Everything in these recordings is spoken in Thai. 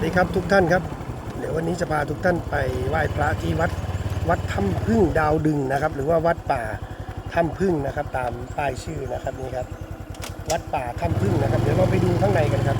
สดีครับทุกท่านครับ เดี๋ยววันนี้จะพาทุกท่านไปไหว้พระที่วัดวัดถ้ำพึ่งดาวดึงนะครับ หรือว่าวัดป่าถ้ำพึ่งนะครับ ตามป้ายชื่อนะครับนี่ครับ วัดป่าถ้ำพึ่งนะครับ เดี๋ยวเราไปดูข้างในกันครับ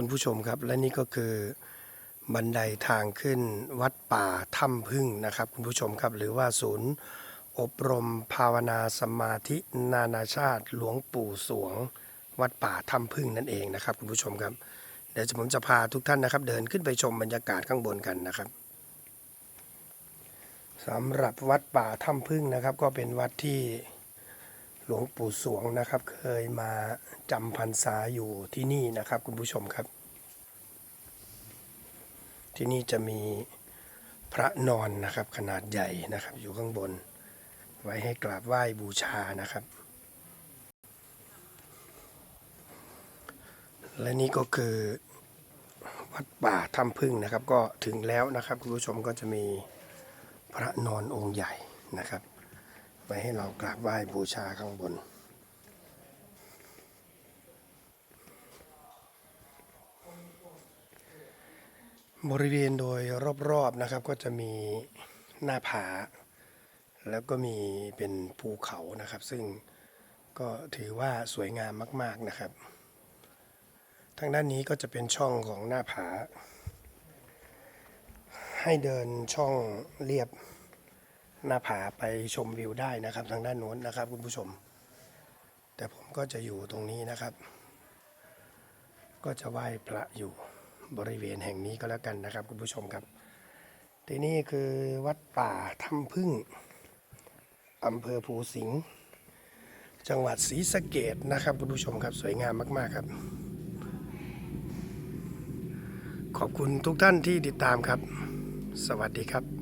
คุณผู้ชมครับ และนี่ก็คือบันไดทางขึ้นวัดป่าถ้ำพึ่งนะครับ คุณผู้ชมครับ หรือว่าศูนย์อบรมภาวนาสมาธินานาชาติหลวงปู่สวง วัดป่าถ้ำพึ่งนั่นเองนะครับ คุณผู้ชมครับ เดี๋ยวผมจะพาทุกท่านนะครับ เดินขึ้นไปชมบรรยากาศข้างบนกันนะครับสำหรับวัดป่าถ้ำพึ่งนะครับ ก็เป็นวัดที่ หลวงปู่สวงนะครับ เคยมาจำพรรษาอยู่ที่นี่นะครับ คุณผู้ชมครับ ที่นี่จะมีพระนอนนะครับขนาดใหญ่นะครับ อยู่ข้างบน ไว้ให้กราบไหว้บูชานะครับ และนี่ก็คือวัดป่าถ้ำพึ่งนะครับ ก็ถึงแล้วนะครับ คุณผู้ชมก็จะมีพระนอนองค์ใหญ่นะครับ ไว้ให้เรากราบไหว้บูชาข้างบน บริเวณโดยรอบๆนะครับก็จะมีหน้าผา แล้วก็มีเป็นภูเขานะครับ ซึ่งก็ถือว่าสวยงามมาก ๆนะครับ ทางด้านนี้ก็จะเป็นช่องของหน้าผา ให้เดินช่องเรียบ หน้าผาไปชมวิวได้นะครับ ทางด้านโน้นนะครับคุณผู้ชม แต่ผมก็จะอยู่ตรงนี้นะครับ ก็จะไหว้พระอยู่บริเวณแห่งนี้ก็แล้วกันนะครับ คุณผู้ชมครับ ที่นี่คือวัดป่าถ้ำพึ่งอำเภอภูสิงห์จังหวัดศรีสะเกดนะครับคุณผู้ชมครับสวยงามมากๆครับ ขอบคุณทุกท่านที่ติดตามครับ สวัสดีครับ